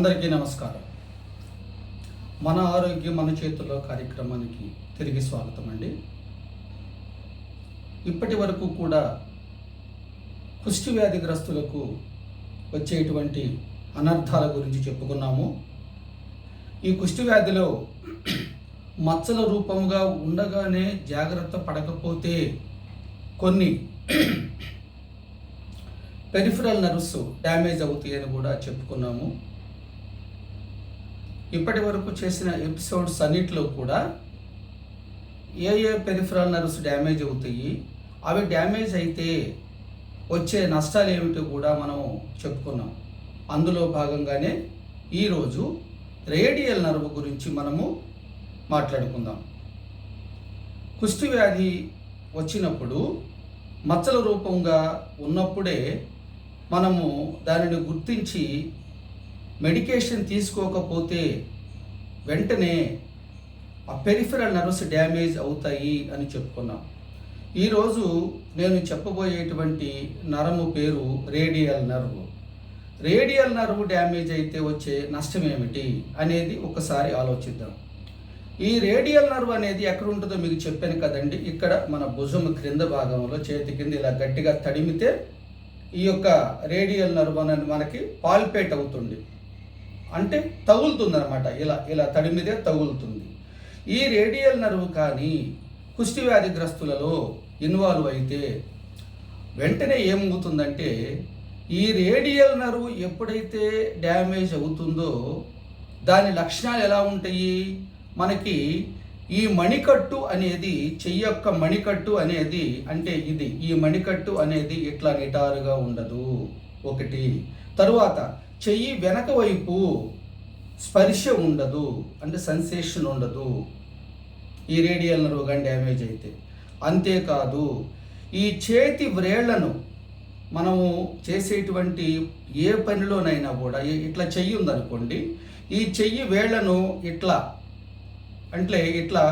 అందరికీ నమస్కారం. మన ఆరోగ్యం మన చేతుల్లో కార్యక్రమానికి తిరిగి స్వాగతం అండి. ఇప్పటి వరకు కూడా కుష్టి వ్యాధిగ్రస్తులకు వచ్చేటువంటి అనర్థాల గురించి చెప్పుకున్నాము. ఈ కుష్టి వ్యాధిలో మచ్చల రూపంగా ఉండగానే జాగ్రత్త పడకపోతే కొన్ని పెరిఫరల్ నర్వ్స్ డ్యామేజ్ అవుతాయని కూడా చెప్పుకున్నాము. ఇప్పటి వరకు చేసిన ఎపిసోడ్స్ అన్నిటిలో కూడా ఏ ఏ పెరిఫరల్ నర్వ్స్ డ్యామేజ్ అవుతాయి అవి డ్యామేజ్ అయితే వచ్చే నష్టాలు ఏమిటో కూడా మనం చెప్పుకున్నాం. అందులో భాగంగానే ఈరోజు రేడియల్ నర్వ్ గురించి మనము మాట్లాడుకుందాం. కుష్టి వ్యాధి వచ్చినప్పుడు మచ్చల రూపంగా ఉన్నప్పుడే మనము దానిని గుర్తించి మెడికేషన్ తీసుకోకపోతే వెంటనే ఆ పెరిఫెరల్ నర్వ్స్ డ్యామేజ్ అవుతాయి అని చెప్పుకున్నాం. ఈరోజు నేను చెప్పబోయేటువంటి నరము పేరు radial nerve. Radial nerve damage అయితే వచ్చే నష్టం ఏమిటి అనేది ఒకసారి ఆలోచిద్దాం. ఈ రేడియల్ నర్వ్ అనేది ఎక్కడ ఉంటుందో మీకు చెప్పాను కదండి. ఇక్కడ మన భుజం క్రింద భాగంలో చేతి కింద ఇలా గట్టిగా తడిమితే ఈ యొక్క రేడియల్ నర్వ్ అనేది మనకి పాల్పేట్ అవుతుంది. అంటే తగులుతుంది అనమాట ఇలా ఇలా తడిమిదే తగులుతుంది. ఈ రేడియల్ నర్వ్ కానీ కుష్టి వ్యాధిగ్రస్తులలో ఇన్వాల్వ్ అయితే వెంటనే ఏమవుతుందంటే ఈ రేడియల్ నర్వ్ ఎప్పుడైతే డ్యామేజ్ అవుతుందో దాని లక్షణాలు ఎలా ఉంటాయి? మనకి ఈ మణికట్టు అనేది చెయ్యి యొక్క మణికట్టు అనేది అంటే ఇది ఈ మణికట్టు అనేది ఇట్లా నిటారుగా ఉండదు? ఒకటి. తరువాత చెయ్యి వెనక వైపు స్పర్శ ఉండదు అంటే సెన్సేషన్ ఉండదు. ఈ రేడియల్ నర్వ్ కానీ డ్యామేజ్ అయితే. అంతేకాదు ఈ చేతి వ్రేళ్ళను మనము చేసేటువంటి ఏ పనిలోనైనా కూడా ఇట్లా చెయ్యి ఉందనుకోండి ఈ చెయ్యి వేళ్ళను ఇట్లా అంటే ఇట్లా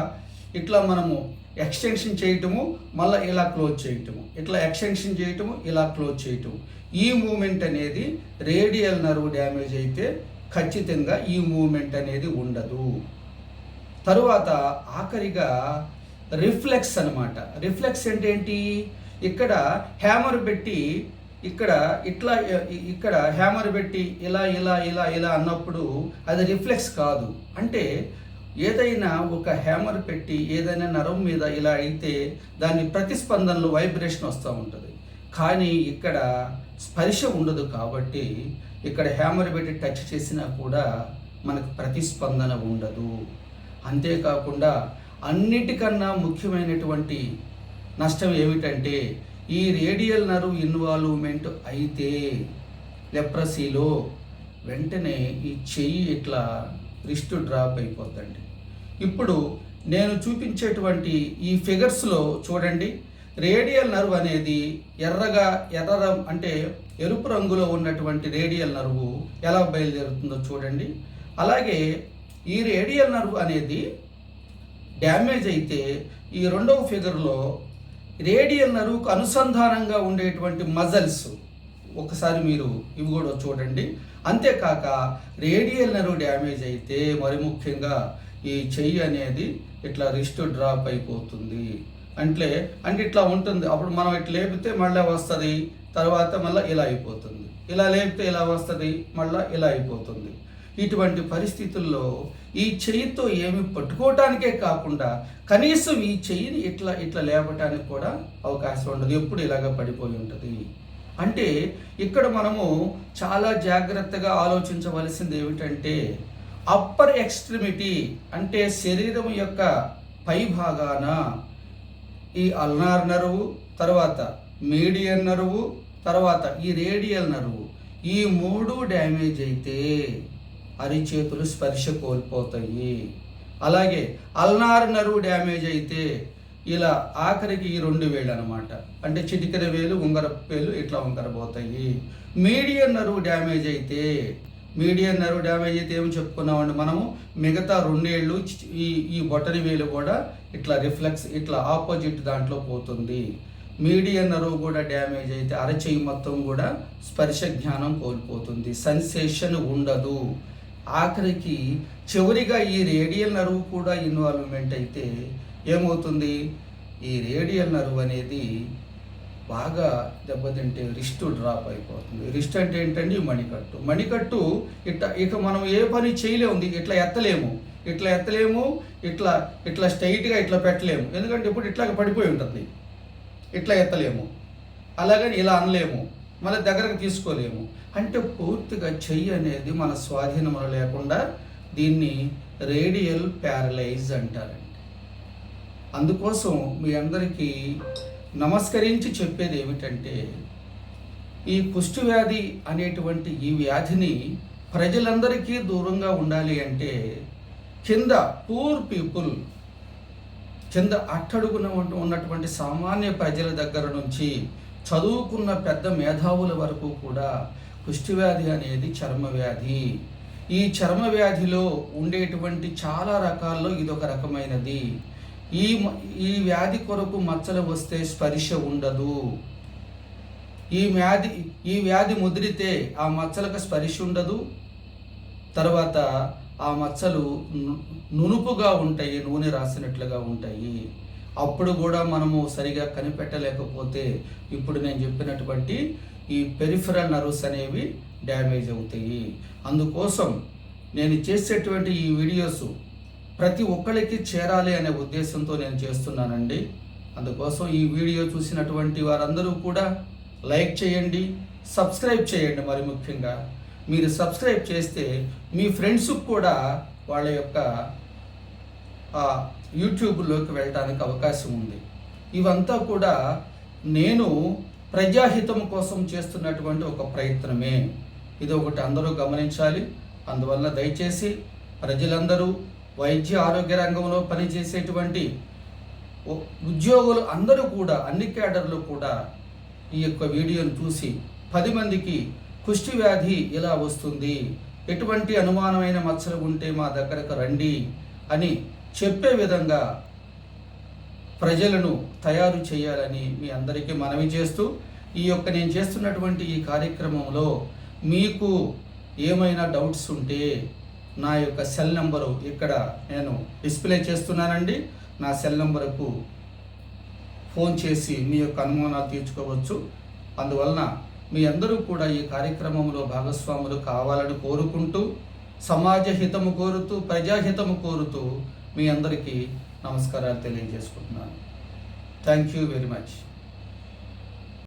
ఇట్లా మనము ఎక్స్టెన్షన్ చేయటము మళ్ళీ ఇలా క్లోజ్ చేయటము. ఇట్లా ఎక్స్టెన్షన్ చేయటము ఇలా క్లోజ్ చేయటము. ఈ మూమెంట్ అనేది రేడియల్ నర్వ్ డ్యామేజ్ అయితే ఖచ్చితంగా ఈ మూమెంట్ అనేది ఉండదు. తరువాత ఆఖరిగా రిఫ్లెక్స్ అన్నమాట. రిఫ్లెక్స్ అంటే ఏంటి? ఇక్కడ హ్యామర్ పెట్టి ఇక్కడ ఇట్లా ఇక్కడ హ్యామర్ పెట్టి ఇలా ఇలా ఇలా ఇలా అన్నప్పుడు అది రిఫ్లెక్స్ కాదు. అంటే ఏదైనా ఒక హ్యామర్ పెట్టి ఏదైనా నరం మీద ఇలా అయితే దాని ప్రతిస్పందనలు వైబ్రేషన్ వస్తూ ఉంటుంది. కానీ ఇక్కడ స్పర్శ ఉండదు కాబట్టి ఇక్కడ హ్యామర్ పెట్టి టచ్ చేసినా కూడా మనకు ప్రతిస్పందన ఉండదు. అంతేకాకుండా అన్నిటికన్నా ముఖ్యమైనటువంటి నష్టం ఏమిటంటే ఈ రేడియల్ నర్వ్ ఇన్వాల్వ్మెంట్ అయితే లెప్రసీలో వెంటనే ఈ చెయ్యి ఇట్లా రిస్ట్ డ్రాప్ అయిపోద్దండి. ఇప్పుడు నేను చూపించేటువంటి ఈ ఫిగర్స్లో చూడండి. రేడియల్ నర్వ్ అనేది ఎర్రగా ఎర్ర అంటే ఎరుపు రంగులో ఉన్నటువంటి రేడియల్ నర్వు ఎలా బయలుదేరుతుందో చూడండి. అలాగే ఈ రేడియల్ నర్వ్ అనేది డ్యామేజ్ అయితే ఈ రెండవ ఫిగర్లో రేడియల్ నర్వ్కు అనుసంధానంగా ఉండేటువంటి మజల్స్ ఒకసారి మీరు ఇవి కూడా చూడండి. అంతేకాక రేడియల్ నర్వ్ డ్యామేజ్ అయితే మరి ముఖ్యంగా ఈ చెయ్యి అనేది ఇట్లా రిస్ట్ డ్రాప్ అయిపోతుంది. అంటే అంటే ఇట్లా ఉంటుంది. అప్పుడు మనం ఇట్లా లేపితే మళ్ళీ వస్తుంది. తర్వాత మళ్ళీ ఇలా అయిపోతుంది. ఇలా లేపితే ఇలా వస్తుంది. మళ్ళీ ఇలా అయిపోతుంది. ఇటువంటి పరిస్థితుల్లో ఈ చెయ్యితో ఏమి పట్టుకోవటానికే కాకుండా కనీసం ఈ చెయ్యిని ఇట్లా ఇట్లా లేపటానికి కూడా అవకాశం ఉండదు. ఎప్పుడు ఇలాగ పడిపోయి ఉంటుంది. అంటే ఇక్కడ మనము చాలా జాగ్రత్తగా ఆలోచించవలసింది ఏమిటంటే అప్పర్ ఎక్స్ట్రిమిటీ అంటే శరీరం యొక్క పై భాగాన ఈ అల్నార్ నరువు తర్వాత మీడియన్ నరువు తర్వాత ఈ రేడియల్ నరువు. ఈ మూడు డ్యామేజ్ అయితే అరిచేతులు స్పర్శ కోల్పోతాయి. అలాగే అల్నార్ నరువు డ్యామేజ్ అయితే ఇలా ఆఖరికి ఈ రెండు వేలు అనమాట అంటే చిటికెన వేలు ఉంగర వేలు ఇట్లా ఉంగరపోతాయి మీడియం నరువు డ్యామేజ్ అయితే మీడియా నర్వ్ డ్యామేజ్ అయితే ఏమి చెప్పుకున్నామండి మనము. మిగతా రెండేళ్ళు ఈ ఈ బొటని వేలు కూడా ఇట్లా రిఫ్లెక్స్ ఇట్లా ఆపోజిట్ దాంట్లో పోతుంది. మీడియా నరువు కూడా డ్యామేజ్ అయితే అరచేయి మొత్తం కూడా స్పర్శ జ్ఞానం కోల్పోతుంది. సెన్సేషన్ ఉండదు. ఆఖరికి చివరిగా ఈ రేడియల్ నరువు కూడా ఇన్వాల్వ్మెంట్ అయితే ఏమవుతుంది? ఈ రేడియల్ నరువు అనేది బాగా దెబ్బతింటే రిస్ట్ డ్రాప్ అయిపోతుంది. రిస్ట్ అంటే ఏంటండి? మణికట్టు. మణికట్టు ఇట్లా ఇక మనం ఏ పని చేయలేము. ఇట్లా ఎత్తలేము. ఇట్లా ఎత్తలేము. ఇట్లా ఇట్లా స్ట్రైట్గా ఇట్లా పెట్టలేము. ఎందుకంటే ఇప్పుడు ఇట్లా పడిపోయి ఉంటుంది. ఇట్లా ఎత్తలేము. అలాగని ఇలా అనలేము. మళ్ళీ దగ్గరకు తీసుకోలేము. అంటే పూర్తిగా చెయ్యి అనేది మన స్వాధీనంలో లేకుండా దీన్ని రేడియల్ ప్యారలైజ్ అంటారండి. అందుకోసం మీ అందరికీ నమస్కరించి చెప్పేది ఏమిటంటే ఈ కుష్టి వ్యాధి అనేటువంటి ఈ వ్యాధిని ప్రజలందరికీ దూరంగా ఉండాలి అంటే కింద పూర్ పీపుల్ కింద అట్టడుగున ఉన్నటువంటి సామాన్య ప్రజల దగ్గర నుంచి చదువుకున్న పెద్ద మేధావుల వరకు కూడా కుష్టి వ్యాధి అనేది చర్మ వ్యాధి ఈ చర్మ వ్యాధిలో ఉండేటువంటి చాలా రకాల్లో ఇదొక రకమైనది. ఈ మ- ఈ వ్యాధి కొరకు మచ్చలు వస్తే స్పర్శ ఉండదు. ఈ వ్యాధి ఈ వ్యాధి ముదిరితే ఆ మచ్చలకు స్పర్శ ఉండదు. తర్వాత ఆ మచ్చలు నునుపుగా ఉంటాయి నూనె రాసినట్లుగా ఉంటాయి. అప్పుడు కూడా మనము సరిగా కనిపెట్టలేకపోతే ఇప్పుడు నేను చెప్పినటువంటి ఈ పెరిఫరల్ నర్వ్స్ అనేవి డ్యామేజ్ అవుతాయి. అందుకోసం నేను చేసేటువంటి ఈ వీడియోస్ ప్రతి ఒక్కరికి చేరాలి అనే ఉద్దేశంతో నేను చేస్తున్నానండి. అందుకోసం ఈ వీడియో చూసినటువంటి వారందరూ కూడా లైక్ చేయండి సబ్స్క్రైబ్ చేయండి మరి ముఖ్యంగా. మీరు సబ్స్క్రైబ్ చేస్తే మీ ఫ్రెండ్స్కి కూడా వాళ్ళ యొక్క యూట్యూబ్లోకి వెళ్ళడానికి అవకాశం ఉంది. ఇవంతా కూడా నేను ప్రజాహితం కోసం చేస్తున్నటువంటి ఒక ప్రయత్నమే. ఇది ఒకటి అందరూ గమనించాలి. అందువల్ల దయచేసి ప్రజలందరూ వైద్య ఆరోగ్య రంగంలో పనిచేసేటువంటి ఉద్యోగులు అందరూ కూడా అన్ని క్యాడర్లు కూడా ఈ యొక్క వీడియోను చూసి పది మందికి కుష్టి వ్యాధి ఇలా వస్తుంది. ఎటువంటి అనుమానమైన మచ్చలు ఉంటే మా దగ్గరకు రండి అని చెప్పే విధంగా ప్రజలను తయారు చేయాలని మీ అందరికీ మనవి చేస్తూ ఈ యొక్క నేను చేస్తున్నటువంటి ఈ కార్యక్రమంలో మీకు ఏమైనా డౌట్స్ ఉంటే నా యొక్క సెల్ నెంబరు ఇక్కడ నేను డిస్ప్లే చేస్తున్నానండి. నా సెల్ నెంబర్కు ఫోన్ చేసి మీ యొక్క అనుమానాలు తీర్చుకోవచ్చు. అందువలన మీ అందరూ కూడా ఈ కార్యక్రమంలో భాగస్వాములు కావాలని కోరుకుంటూ సమాజ హితము కోరుతూ ప్రజాహితము కోరుతూ మీ అందరికీ నమస్కారాలు తెలియజేసుకుంటున్నాను. Thank you very much